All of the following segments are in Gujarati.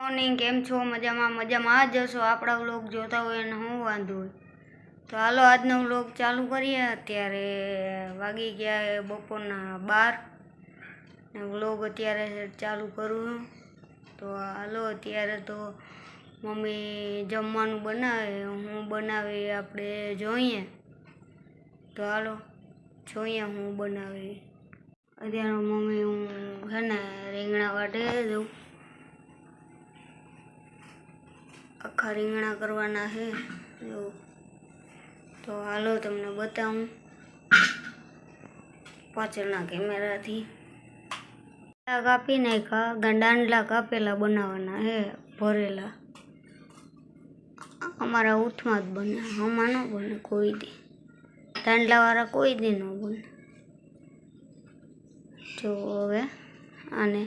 મોર્નિંગ કેમ છો? મજામાં મજામાં. જ જશો આપણા વ્લોગ જોતા હોય અને હું વાંધો હોય? તો હાલો, આજનો વ્લોગ ચાલુ કરીએ. અત્યારે વાગી ગયા બપોરના બાર. વ્લોગ અત્યારે ચાલુ કરું તો હાલો, અત્યારે તો મમ્મી જમવાનું બનાવે, હું બનાવી આપણે જોઈએ. તો હાલો, જોઈએ હું બનાવી. અત્યારે મમ્મી હું છે ને, રીંગણા વાટે દઉં. આખા રીંગણા કરવાના છે એવું તો હાલો તમને બતાવું. પાછળના કેમેરાથી. કાપી નાખ્યા ગંડાંડલા કાપેલા બનાવવાના હે, ભરેલા. અમારા ઉથમાં જ બને, આમાં ન બને કોઈ દી. દાંડલાવાળા કોઈ દી ન બને. જો હવે આને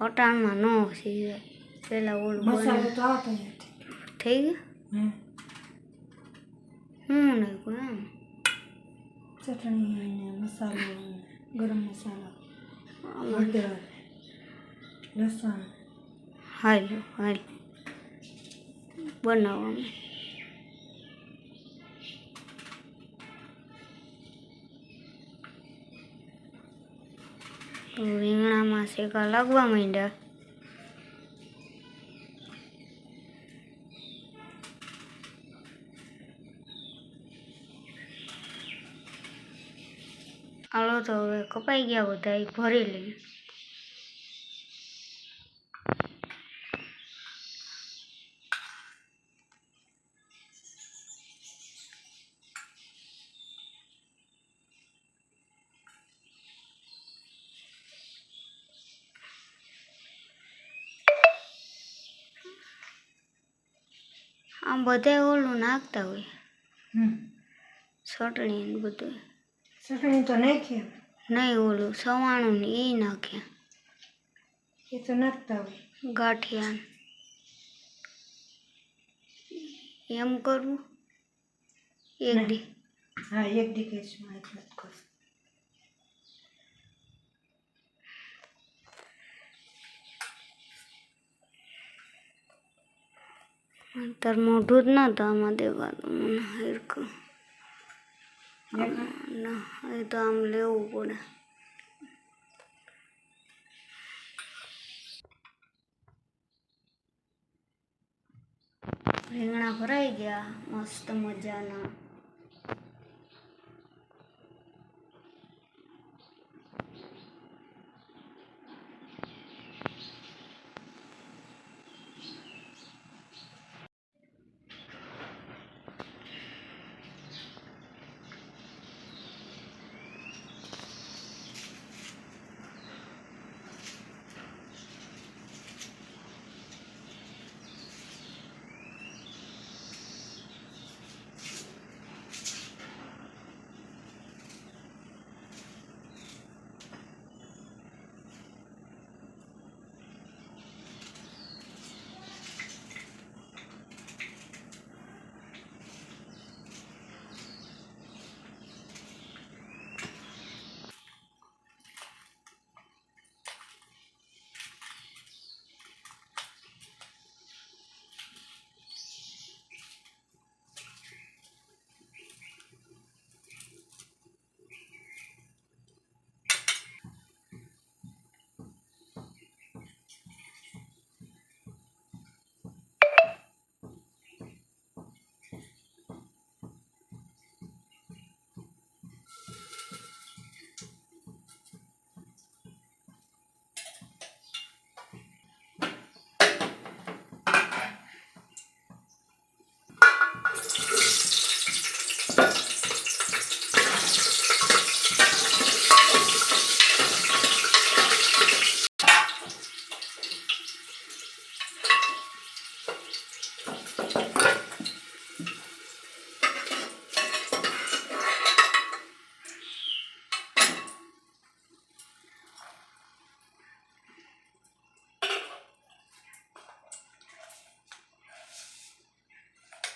અટાણમાં ન સીવે પેલા ઓલું મસાલો તો નથી. થઈ ગયું? હમ. હું નાખું એમ? ચટણી મસાલો ગરમ મસાલો હળદર લસણ. હાલ હાલ. બનાવવામાં તો રીંગણામાં શેકા લાગવા માંડ્યા? તો હવે કપાઈ ગયા બધા એ ભરી લઈએ. આમ બધા ઓલું નાખતા હોય. ચટણી ને બધું ચટણી તો નાખીએ નહીં ઓલું સવાણું ને એ નાખ્યા એ તો નાખતા હોય. ગાંઠિયા એમ કરવું? એક. દી. હા એક દી કહીશું તાર મોઢું જ નતું આમાં દેવાનું મને હરખું ના એ તો આમ લેવું પડે રીંગણા ભરાઈ ગયા મસ્ત મજાના.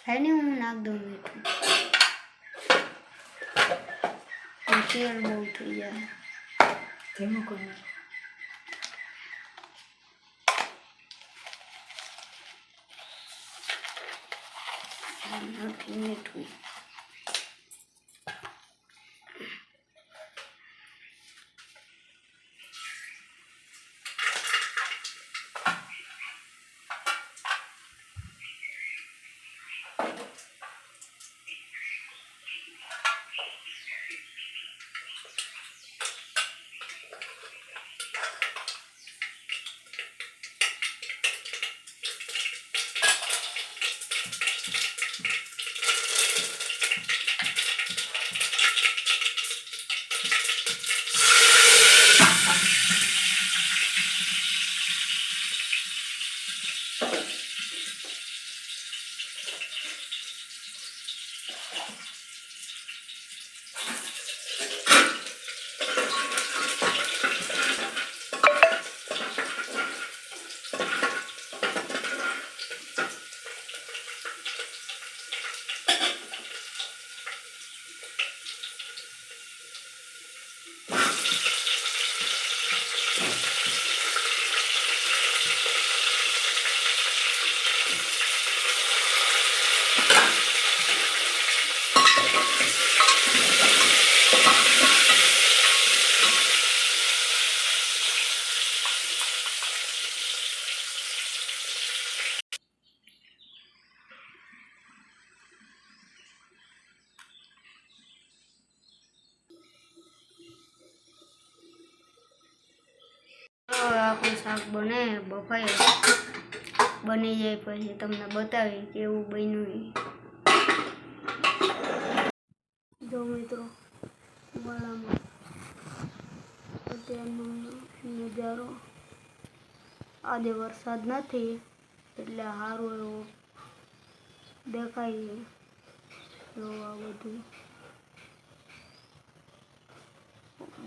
ખાઈને હું નાખ દઉં મીઠું તેલ બહુ થઈ જાય ધીમું કરું મીઠું શાક બને બફાય બની જાય પછી તમને બતાવી કેવું બન્યું જો મિત્રો વાળામાં અત્યારનો નજારો, આજે વરસાદ નથી, એટલે સારું એવો દેખાય છે. આ બધું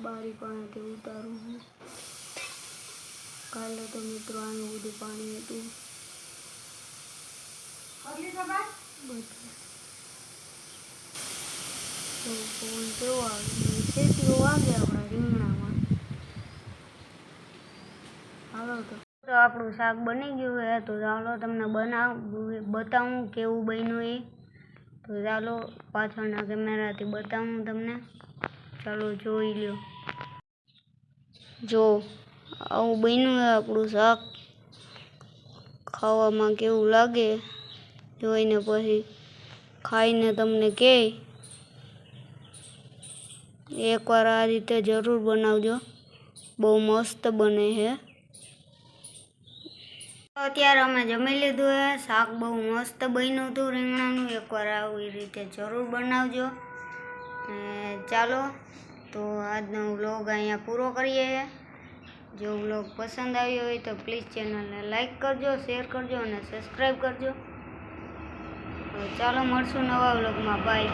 બારી પાણીથી ઉતારું છું. કાલે તો મિત્રો આનું બધું પાણી હતું. ફોન કેવો આવે? શેતીઓ વાગે આપણા રીંગણામાં? હાલો તો. તો આપણું શાક બની ગયું છે તો ચાલો તમને બનાવ બતાવું કેવું બન્યું એ. તો ચાલો પાછળના કેમેરાથી બતાવું તમને. ચાલો જોઈ લ્યો. જો આવું બન્યું છે આપણું શાક. ખાવામાં કેવું લાગે? જોઈને પછી ખાઈને તમને કહે એકવાર આ રીતે જરૂર બનાવજો. બહુ મસ્ત બને છે અત્યારે અમે જમી લીધું છે શાક બહુ મસ્ત બન્યું હતું રીંગણાનું. એકવાર આવી રીતે જરૂર બનાવજો. ચાલો, તો આજનો વ્લોગ અહીંયા પૂરો કરીએ જો વ્લોગ પસંદ આવ્યો હોય તો પ્લીઝ ચેનલને લાઇક કરજો શેર કરજો અને સબસ્ક્રાઈબ કરજો. ચાલો મળશું નવા વ્લોગમાં. બાય